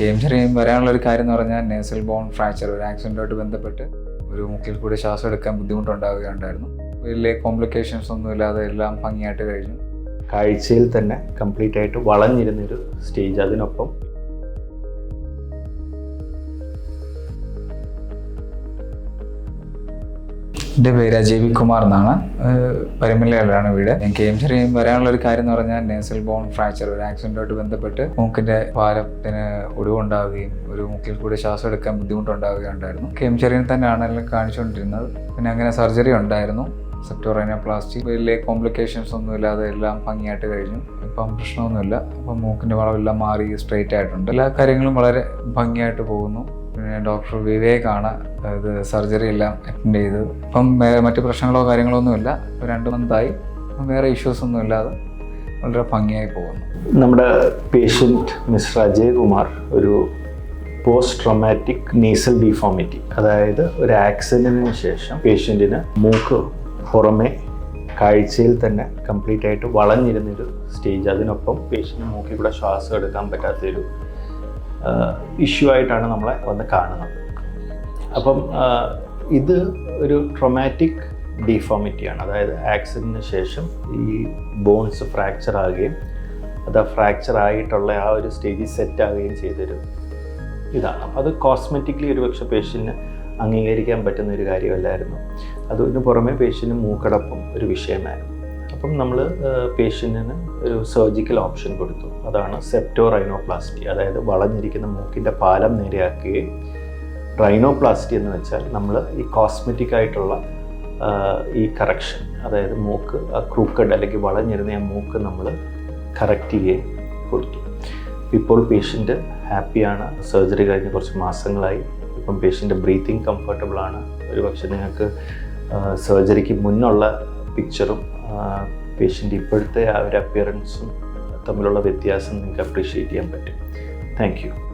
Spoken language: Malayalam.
കെ എം വരാനുള്ള ഒരു കാര്യം എന്ന് പറഞ്ഞാൽ നേസൽ ബോൺ ഫ്രാക്ചർ ഒരു ആക്സിഡന്റുമായിട്ട് ബന്ധപ്പെട്ട് ഒരു മുക്കിൽ കൂടി ശ്വാസം എടുക്കാൻ ബുദ്ധിമുട്ടുണ്ടാവുകയുണ്ടായിരുന്നു. വലിയ കോംപ്ലിക്കേഷൻസ് ഒന്നുമില്ലാതെ എല്ലാം ഭംഗിയായിട്ട് കഴിഞ്ഞു. കാഴ്ചയിൽ തന്നെ കംപ്ലീറ്റ് ആയിട്ട് വളഞ്ഞിരുന്നൊരു സ്റ്റേജ് അതിനൊപ്പം എന്റെ പേര് അജയ് കുമാർ എന്നാണ്. പരിമലയിലാണ് വീട്. ഞാൻ കെ എം വരാനുള്ള ഒരു കാര്യം എന്ന് പറഞ്ഞാൽ നേസൽ ബോൺ ഫ്രാക്ചർ ഒരു ആക്സിഡന്റുമായിട്ട് ബന്ധപ്പെട്ട് മൂക്കിന്റെ പാലത്തിന് ഒടിവുണ്ടാവുകയും ഒരു മൂക്കിൽ കൂടി ശ്വാസം എടുക്കാൻ ബുദ്ധിമുട്ടുണ്ടാവുകയും ഉണ്ടായിരുന്നു. ചെറിയൻ തന്നെയാണ് കാണിച്ചുകൊണ്ടിരുന്നത്. പിന്നെ അങ്ങനെ സർജറി ഉണ്ടായിരുന്നു. സെപ്റ്റോറൈനോപ്ലാസ്റ്റി വലിയ കോംപ്ലിക്കേഷൻസ് ഒന്നും ഇല്ലാതെ എല്ലാം ഭംഗിയായിട്ട് കഴിഞ്ഞു. ഇപ്പം പ്രശ്നമൊന്നുമില്ല. അപ്പം മൂക്കിന്റെ വളവെല്ലാം മാറി സ്ട്രെയിറ്റ് ആയിട്ടുണ്ട്. എല്ലാ കാര്യങ്ങളും വളരെ ഭംഗിയായിട്ട് പോകുന്നു. ഡോക്ടർ വിവേകാണ് ഇത് സർജറി എല്ലാം അറ്റൻഡ് ചെയ്തത്. ഇപ്പം മറ്റു പ്രശ്നങ്ങളോ കാര്യങ്ങളോ ഒന്നുമില്ല. രണ്ട് മന്തായി വേറെ ഇഷ്യൂസ് ഒന്നും ഇല്ലാതെ വളരെ ഭംഗിയായി പോകുന്നു. നമ്മുടെ പേഷ്യന്റ് മിസ്റ്റർ അജയ് കുമാർ ഒരു പോസ്റ്റ് ട്രോമാറ്റിക് നീസൽ ഡിഫോമിറ്റി അതായത് ഒരു ആക്സിഡന്റിന് ശേഷം പേഷ്യന്റിന് മൂക്ക് പുറമെ കാഴ്ചയിൽ തന്നെ കംപ്ലീറ്റ് ആയിട്ട് വളഞ്ഞിരുന്നൊരു സ്റ്റേജ് അതിനൊപ്പം പേഷ്യന്റ് മൂക്കിൽ കൂടെ ശ്വാസം എടുക്കാൻ പറ്റാത്തൊരു ഇഷ്യൂ ആയിട്ടാണ് നമ്മളെ വന്ന് കാണുന്നത്. അപ്പം ഇത് ഒരു ട്രൊമാറ്റിക് ഡിഫോമിറ്റിയാണ് അതായത് ആക്സിഡന്റിന് ശേഷം ഈ ബോൺസ് ഫ്രാക്ചർ ആകുകയും അത് ഫ്രാക്ചർ ആയിട്ടുള്ള ആ ഒരു സ്റ്റേജിൽ സെറ്റ് ആകുകയും ചെയ്തൊരു ഇതാണ്. അപ്പം അത് കോസ്മെറ്റിക്കലി ഒരു പക്ഷേ പേഷ്യന്റിന് അംഗീകരിക്കാൻ പറ്റുന്ന ഒരു കാര്യമല്ലായിരുന്നു. അതിന് പുറമെ പേഷ്യന്റിന് മൂക്കടപ്പും ഒരു വിഷയമായിരുന്നു. അപ്പം നമ്മൾ പേഷ്യന്റിന് ഒരു സർജിക്കൽ ഓപ്ഷൻ കൊടുത്തു. അതാണ് സെപ്റ്റോ റൈനോപ്ലാസ്റ്റി അതായത് വളഞ്ഞിരിക്കുന്ന മൂക്കിന്റെ പാലം നേരെയാക്കുകയും റൈനോപ്ലാസ്റ്റി എന്ന് വെച്ചാൽ നമ്മൾ ഈ കോസ്മെറ്റിക് ആയിട്ടുള്ള ഈ കറക്ഷൻ അതായത് മൂക്ക് ക്രൂക്കഡ് അല്ലെങ്കിൽ വളഞ്ഞിരുന്ന ആ മൂക്ക് നമ്മൾ കറക്റ്റ് ചെയ്യുകയും കൊടുത്തു. ഇപ്പോൾ പേഷ്യന്റ് ഹാപ്പിയാണ് സർജറി കഴിഞ്ഞ് കുറച്ച് മാസങ്ങളായി. ഇപ്പം പേഷ്യന്റ് ബ്രീത്തിങ് കംഫർട്ടബിളാണ് ഒരു പക്ഷേ നിങ്ങൾക്ക് സർജറിക്ക് മുന്നുള്ള പിക്ചറും പേഷ്യന്റ് ഇപ്പോഴത്തെ ആ ഒരു അപ്പിയറൻസും തമ്മിലുള്ള വ്യത്യാസം നിങ്ങൾക്ക് അപ്രീഷിയേറ്റ് ചെയ്യാൻ പറ്റും. താങ്ക്